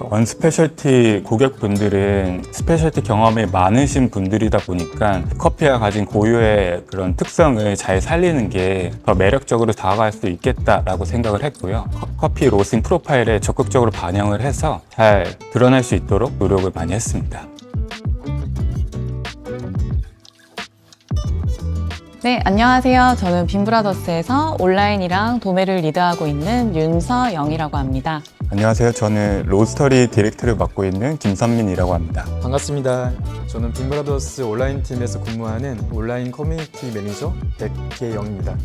원스페셜티 고객분들은 스페셜티 경험이 많으신 분들이다 보니까 커피가 가진 고유의 그런 특성을 잘 살리는 게 더 매력적으로 다가갈 수 있겠다라고 생각을 했고요. 커- 커피 로스팅 프로파일에 적극적으로 반영을 해서 잘 드러날 수 있도록 노력을 많이 했습니다. 네, 안녕하세요. 저는 빈브라더스에서 온라인이랑 도매를 리드하고 있는 윤서영이라고 합니다. 안녕하세요. 저는 로스터리 디렉터를 맡고 있는 김선민이라고 합니다. 반갑습니다. 저는 빈브라더스 온라인 팀에서 근무하는 온라인 커뮤니티 매니저 백계영입니다.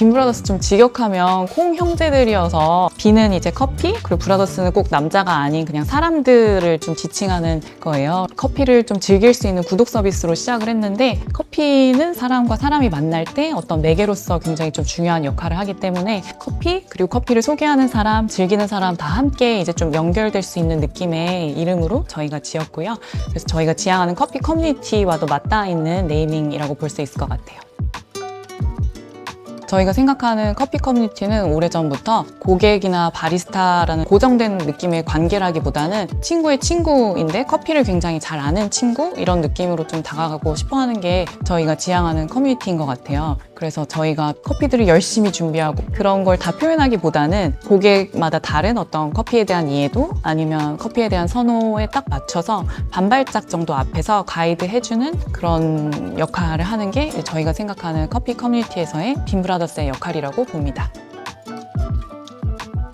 빈브라더스 좀 직역하면 콩 형제들이어서 비는 이제 커피, 그리고 브라더스는 꼭 남자가 아닌 그냥 사람들을 좀 지칭하는 거예요. 커피를 좀 즐길 수 있는 구독 서비스로 시작을 했는데 커피는 사람과 사람이 만날 때 어떤 매개로서 굉장히 좀 중요한 역할을 하기 때문에 커피, 그리고 커피를 소개하는 사람, 즐기는 사람 다 함께 이제 좀 연결될 수 있는 느낌의 이름으로 저희가 지었고요. 그래서 저희가 지향하는 커피 커뮤니티와도 맞닿아 있는 네이밍이라고 볼 수 있을 것 같아요. 저희가 생각하는 커피 커뮤니티는 오래전부터 고객이나 바리스타라는 고정된 느낌의 관계라기보다는 친구의 친구인데 커피를 굉장히 잘 아는 친구 이런 느낌으로 좀 다가가고 싶어 하는 게 저희가 지향하는 커뮤니티인 것 같아요. 그래서 저희가 커피들을 열심히 준비하고 그런 걸 다 표현하기보다는 고객마다 다른 어떤 커피에 대한 이해도 아니면 커피에 대한 선호에 딱 맞춰서 반발짝 정도 앞에서 가이드 해주는 그런 역할을 하는 게 저희가 생각하는 커피 커뮤니티에서의 빈브라더스의 역할이라고 봅니다.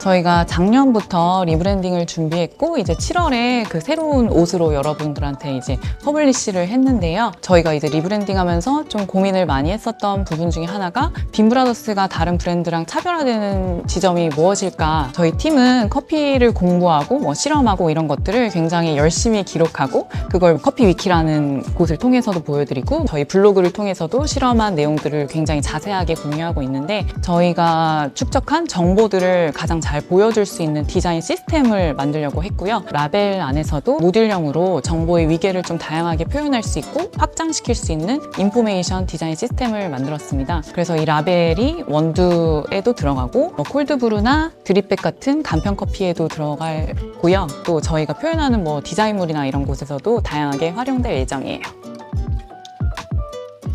저희가 작년부터 리브랜딩을 준비했고 이제 7월에 그 새로운 옷으로 여러분들한테 이제 퍼블리시를 했는데요. 저희가 이제 리브랜딩하면서 좀 고민을 많이 했었던 부분 중에 하나가 빈브라더스가 다른 브랜드랑 차별화되는 지점이 무엇일까? 저희 팀은 커피를 공부하고 뭐 실험하고 이런 것들을 굉장히 열심히 기록하고 그걸 커피 위키라는 곳을 통해서도 보여드리고 저희 블로그를 통해서도 실험한 내용들을 굉장히 자세하게 공유하고 있는데 저희가 축적한 정보들을 가장 잘 보여줄 수 있는 디자인 시스템을 만들려고 했고요. 라벨 안에서도 모듈형으로 정보의 위계를 좀 다양하게 표현할 수 있고 확장시킬 수 있는 인포메이션 디자인 시스템을 만들었습니다. 그래서 이 라벨이 원두에도 들어가고 뭐 콜드브루나 드립백 같은 간편 커피에도 들어가고요. 또 저희가 표현하는 뭐 디자인물이나 이런 곳에서도 다양하게 활용될 예정이에요.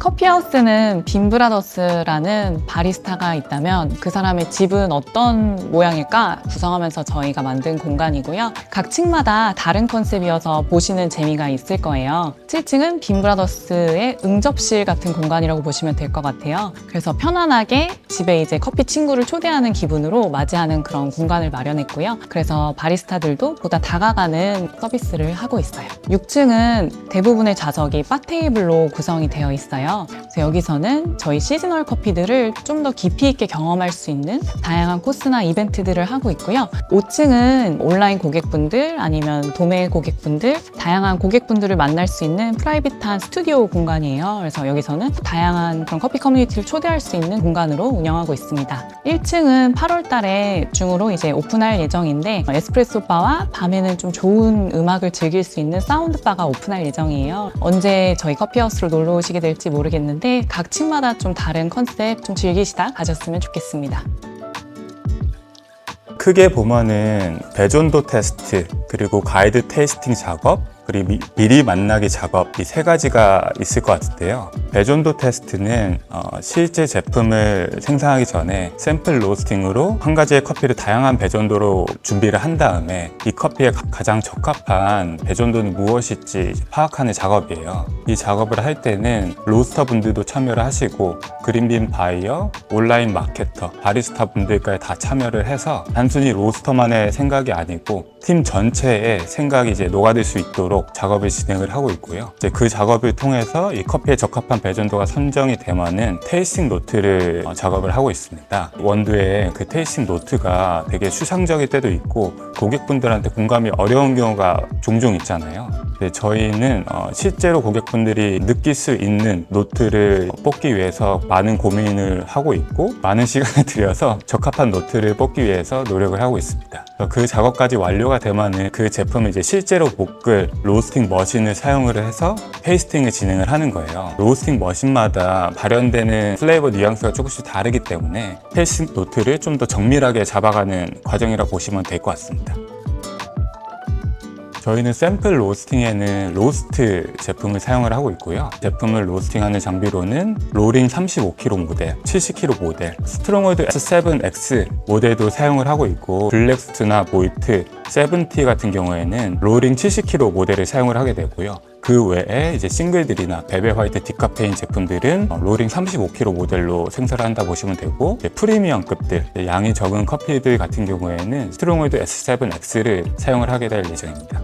커피하우스는 빈브라더스라는 바리스타가 있다면 그 사람의 집은 어떤 모양일까 구성하면서 저희가 만든 공간이고요. 각 층마다 다른 컨셉이어서 보시는 재미가 있을 거예요. 7층은 빈브라더스의 응접실 같은 공간이라고 보시면 될 것 같아요. 그래서 편안하게 집에 이제 커피 친구를 초대하는 기분으로 맞이하는 그런 공간을 마련했고요. 그래서 바리스타들도 보다 다가가는 서비스를 하고 있어요. 6층은 대부분의 좌석이 바 테이블로 구성이 되어 있어요. 그래서 여기서는 저희 시즈널 커피들을 좀 더 깊이 있게 경험할 수 있는 다양한 코스나 이벤트들을 하고 있고요. 5층은 온라인 고객분들 아니면 도매 고객분들, 다양한 고객분들을 만날 수 있는 프라이빗한 스튜디오 공간이에요. 그래서 여기서는 다양한 그런 커피 커뮤니티를 초대할 수 있는 공간으로 운영하고 있습니다. 1층은 8월 달에 중으로 이제 오픈할 예정인데 에스프레소 바와 밤에는 좀 좋은 음악을 즐길 수 있는 사운드 바가 오픈할 예정이에요. 언제 저희 커피하우스로 놀러 오시게 될지 모르겠 는데 각 층마다 좀 다른 컨셉 좀 즐기시다 가셨으면 좋겠습니다. 크게 보면은 배전도 테스트 그리고 가이드 테이스팅 작업 그리고 미, 미리 만나기 작업 이 세 가지가 있을 것 같은데요. 배전도 테스트는 어, 실제 제품을 생산하기 전에 샘플 로스팅으로 한 가지의 커피를 다양한 배전도로 준비를 한 다음에 이 커피에 가- 가장 적합한 배전도는 무엇일지 파악하는 작업이에요. 이 작업을 할 때는 로스터 분들도 참여를 하시고 그린빈 바이어, 온라인 마케터, 바리스타 분들까지 다 참여를 해서 단순히 로스터만의 생각이 아니고 팀 전체 의 생각이 이제 녹아들 수 있도록 작업을 진행을 하고 있고요. 이제 그 작업을 통해서 이 커피에 적합한 배전도가 선정이 되면은 테이스팅 노트를 어, 작업을 하고 있습니다. 원두에 그 테이스팅 노트가 되게 추상적일 때도 있고 고객분들한테 공감이 어려운 경우가 종종 있잖아요. 근데 저희는 어, 실제로 고객분들이 느낄 수 있는 노트를 뽑기 위해서 많은 고민을 하고 있고 많은 시간을 들여서 적합한 노트를 뽑기 위해서 노력을 하고 있습니다. 그 작업까지 완료가 되면은 그 제품을 이제 실제로 볶을 로스팅 머신을 사용을 해서 페이스팅을 진행을 하는 거예요. 로스팅 머신마다 발현되는 플레이버 뉘앙스가 조금씩 다르기 때문에 페이스팅 노트를 좀 더 정밀하게 잡아가는 과정이라고 보시면 될 것 같습니다. 저희는 샘플 로스팅에는 로스트 제품을 사용을 하고 있고요. 제품을 로스팅하는 장비로는 로링 35kg 모델, 70kg 모델, 스트롱월드 S7X 모델도 사용을 하고 있고 블랙스트나 보이트, 세븐티 같은 경우에는 로링 70kg 모델을 사용을 하게 되고요. 그 외에 이제 싱글들이나 베베 화이트 디카페인 제품들은 어, 로링 35kg 모델로 생산을 한다 보시면 되고 프리미엄급들 양이 적은 커피들 같은 경우에는 스트롱월드 S7X를 사용을 하게 될 예정입니다.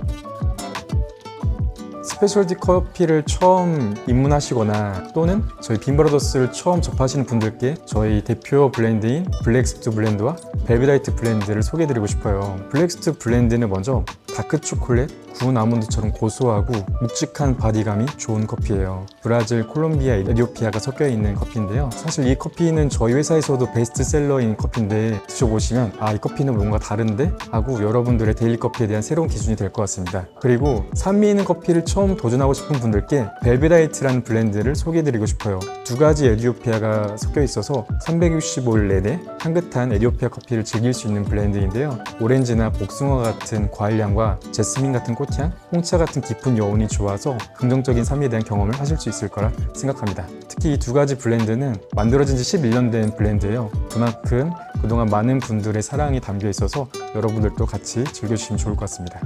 스페셜티 커피를 처음 입문하시거나 또는 저희 빈브라더스를 처음 접하시는 분들께 저희 대표 블렌드인 블랙스트 블렌드와 벨베라이트 블렌드를 소개해드리고 싶어요. 블랙스트 블렌드는 먼저 다크 초콜릿, 구운 아몬드처럼 고소하고 묵직한 바디감이 좋은 커피예요. 브라질, 콜롬비아, 에디오피아가 섞여 있는 커피인데요. 사실 이 커피는 저희 회사에서도 베스트셀러인 커피인데 드셔보시면 아 이 커피는 뭔가 다른데 하고 여러분들의 데일리 커피에 대한 새로운 기준이 될 것 같습니다. 그리고 산미 있는 커피를 처음 도전하고 싶은 분들께 벨베라이트라는 블렌드를 소개해드리고 싶어요. 두 가지 에디오피아가 섞여 있어서 365일 내내 향긋한 에디오피아 커피를 즐길 수 있는 블렌드인데요. 오렌지나 복숭아 같은 과일향과 제스민 같은 꽃향, 홍차 같은 깊은 여운이 좋아서 긍정적인 산미에 대한 경험을 하실 수 있을 거라 생각합니다. 특히 이 두 가지 블렌드는 만들어진 지 11년 된 블렌드예요. 그만큼 그동안 많은 분들의 사랑이 담겨 있어서 여러분들도 같이 즐겨주시면 좋을 것 같습니다.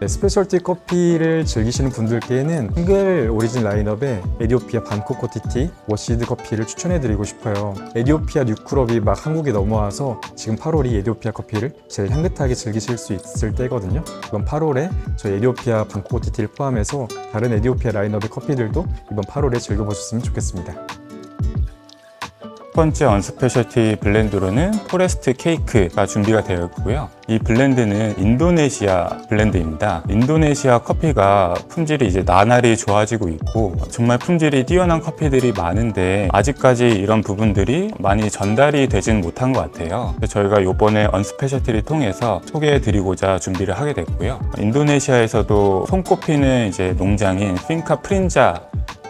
네, 스페셜티 커피를 즐기시는 분들께는 싱글 오리진 라인업의 에디오피아 반코코티티 워시드 커피를 추천해드리고 싶어요. 에디오피아 뉴크롭이 막 한국에 넘어와서 지금 8월이 에디오피아 커피를 제일 향긋하게 즐기실 수 있을 때거든요. 이번 8월에 저희 에디오피아 반코코티티를 포함해서 다른 에디오피아 라인업의 커피들도 이번 8월에 즐겨보셨으면 좋겠습니다. 첫 번째 언스페셜티 블렌드로는 포레스트 케이크가 준비가 되어 있고요. 이 블렌드는 인도네시아 블렌드입니다. 인도네시아 커피가 품질이 이제 나날이 좋아지고 있고 정말 품질이 뛰어난 커피들이 많은데 아직까지 이런 부분들이 많이 전달이 되지는 못한 것 같아요. 저희가 이번에 언스페셜티를 통해서 소개해 드리고자 준비를 하게 됐고요. 인도네시아에서도 손꼽히는 이제 농장인 핑카 프린자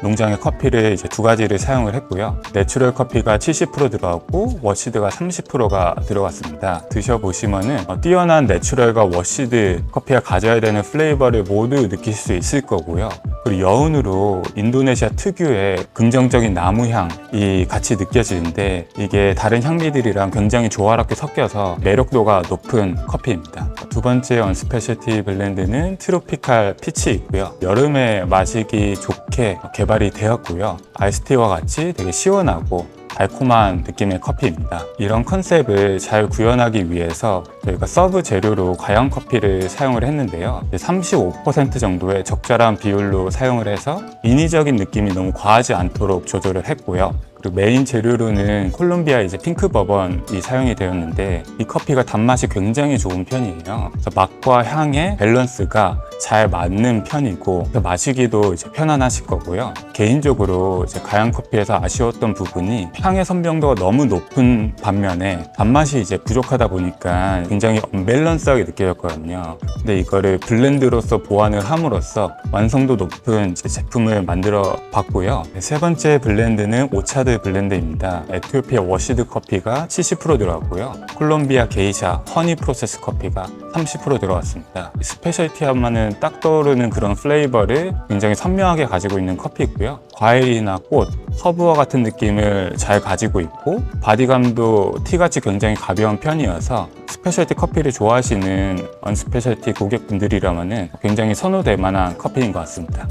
농장의 커피를 이제 두 가지를 사용을 했고요. 내추럴 커피가 70% 들어갔고 워시드가 30%가 들어갔습니다. 드셔보시면은 어, 뛰어난 내추럴과 워시드 커피가 가져야 되는 플레이버를 모두 느낄 수 있을 거고요. 그리고 여운으로 인도네시아 특유의 긍정적인 나무향이 같이 느껴지는데 이게 다른 향미들이랑 굉장히 조화롭게 섞여서 매력도가 높은 커피입니다. 두 번째 언스페셜티 블렌드는 트로피칼 피치이고요. 여름에 마시기 좋게 개발이 되었고요. 아이스티와 같이 되게 시원하고 달콤한 느낌의 커피입니다. 이런 컨셉을 잘 구현하기 위해서 저희가 서브 재료로 과양 커피를 사용을 했는데요. 35% 정도의 적절한 비율로 사용을 해서 인위적인 느낌이 너무 과하지 않도록 조절을 했고요. 그리고 메인 재료로는 콜롬비아 이제 핑크 버번이 사용이 되었는데 이 커피가 단맛이 굉장히 좋은 편이에요. 그래서 맛과 향의 밸런스가 잘 맞는 편이고 마시기도 이제 편안하실 거고요. 개인적으로 이제 가양 커피에서 아쉬웠던 부분이 향의 선명도가 너무 높은 반면에 단맛이 이제 부족하다 보니까 굉장히 언밸런스하게 느껴졌거든요. 근데 이거를 블렌드로서 보완을 함으로써 완성도 높은 제품을 만들어 봤고요. 세 번째 블렌드는 오차드 블렌드입니다. 에티오피아 워시드 커피가 70% 들어갔고요. 콜롬비아 게이샤 허니 프로세스 커피가 30% 들어갔습니다. 스페셜티 하면은 딱 떠오르는 그런 플레이버를 굉장히 선명하게 가지고 있는 커피고요. 과일이나 꽃, 허브와 같은 느낌을 잘 가지고 있고 바디감도 티같이 굉장히 가벼운 편이어서 스페셜티 커피를 좋아하시는 언스페셜티 고객분들이라면 굉장히 선호될 만한 커피인 것 같습니다.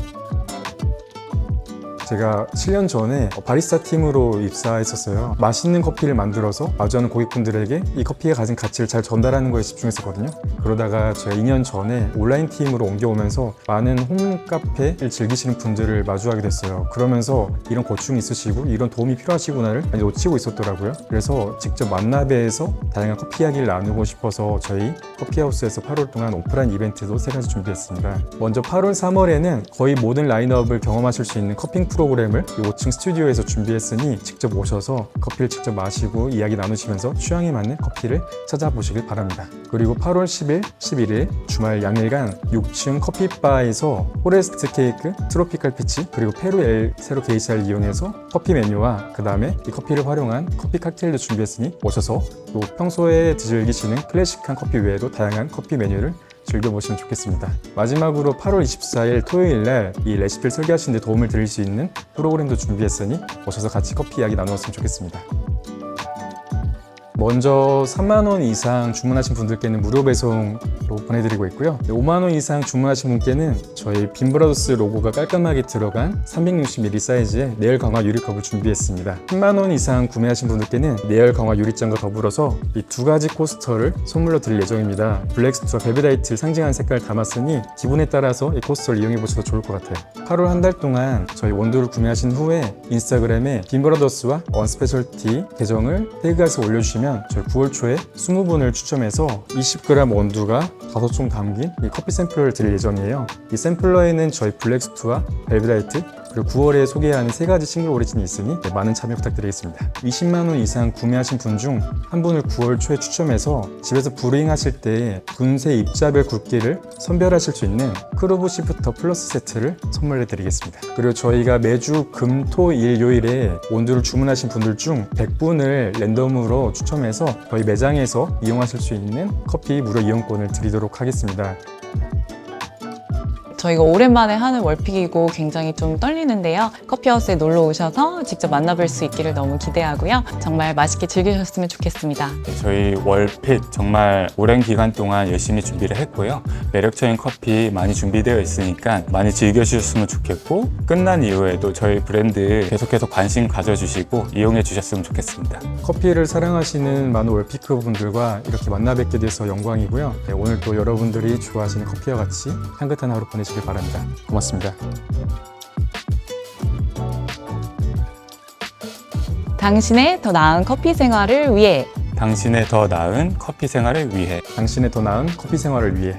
제가 7년 전에 바리스타 팀으로 입사했었어요. 맛있는 커피를 만들어서 마주하는 고객분들에게 이 커피가 가진 가치를 잘 전달하는 거에 집중했었거든요. 그러다가 제가 2년 전에 온라인 팀으로 옮겨오면서 많은 홈카페를 즐기시는 분들을 마주하게 됐어요. 그러면서 이런 고충이 있으시고 이런 도움이 필요하시구나를 많이 놓치고 있었더라고요. 그래서 직접 만나 뵈서 다양한 커피 이야기를 나누고 싶어서 저희 커피하우스에서 8월 동안 오프라인 이벤트도 세 가지 준비했습니다. 먼저 8월, 3월에는 거의 모든 라인업을 경험하실 수 있는 커핑 프로 그램을 이 5층 스튜디오에서 준비했으니 직접 오셔서 커피를 직접 마시고 이야기 나누시면서 취향에 맞는 커피를 찾아보시길 바랍니다. 그리고 8월 10일, 11일 주말 양일간 6층 커피바에서 포레스트 케이크, 트로피칼 피치, 그리고 페루 엘 세로 게이샤를 이용해서 커피 메뉴와 그 다음에 이 커피를 활용한 커피 칵테일도 준비했으니 오셔서 또 평소에 즐기시는 클래식한 커피 외에도 다양한 커피 메뉴를 즐겨보시면 좋겠습니다. 마지막으로 8월 24일 토요일 날 이 레시피를 설계하시는 데 도움을 드릴 수 있는 프로그램도 준비했으니 오셔서 같이 커피 이야기 나누었으면 좋겠습니다. 먼저 3만 원 이상 주문하신 분들께는 무료 배송으로 보내드리고 있고요. 5만 원 이상 주문하신 분께는 저희 빈브라더스 로고가 깔끔하게 들어간 360ml 사이즈의 내열 강화 유리컵을 준비했습니다. 10만 원 이상 구매하신 분들께는 내열 강화 유리잔과 더불어서 이 두 가지 코스터를 선물로 드릴 예정입니다. 블랙스투와 벨베다이트를 상징하는 색깔을 담았으니 기분에 따라서 이 코스터를 이용해 보셔도 좋을 것 같아요. 8월 한달 동안 저희 원두를 구매하신 후에 인스타그램에 빈브라더스와 원스페셜티 계정을 태그해서 올려주시면 저희 9월 초에 20분을 추첨해서 20g 원두가 5총 담긴 이 커피 샘플을 드릴 예정이에요. 이 샘플러에는 저희 블랙스투와 벨브라이트 그리고 9월에 소개하는 세 가지 싱글 오리진이 있으니 네, 많은 참여 부탁드리겠습니다. 20만 원 이상 구매하신 분 중 한 분을 9월 초에 추첨해서 집에서 브루잉 하실 때 분쇄 입자별 굵기를 선별하실 수 있는 크루브 시프터 플러스 세트를 선물해 드리겠습니다. 그리고 저희가 매주 금, 토, 일, 요일에 원두를 주문하신 분들 중 100분을 랜덤으로 추첨해서 저희 매장에서 이용하실 수 있는 커피 무료 이용권을 드리도록 하겠습니다. 저희가 오랜만에 하는 월픽이고 굉장히 좀 떨리는데요. 커피하우스에 놀러 오셔서 직접 만나뵐 수 있기를 너무 기대하고요. 정말 맛있게 즐기셨으면 좋겠습니다. 네, 저희 월핏 정말 오랜 기간 동안 열심히 준비를 했고요. 매력적인 커피 많이 준비되어 있으니까 많이 즐겨주셨으면 좋겠고 끝난 이후에도 저희 브랜드 계속해서 관심 가져주시고 이용해 주셨으면 좋겠습니다. 커피를 사랑하시는 많은 월피크 분들과 이렇게 만나 뵙게 돼서 영광이고요. 네, 오늘 또 여러분들이 좋아하시는 커피와 같이 향긋한 하루 보내 시길 바랍니다. 고맙습니다. 당신의 더 나은 커피 생활을 위해 당신의 더 나은 커피 생활을 위해 당신의 더 나은 커피 생활을 위해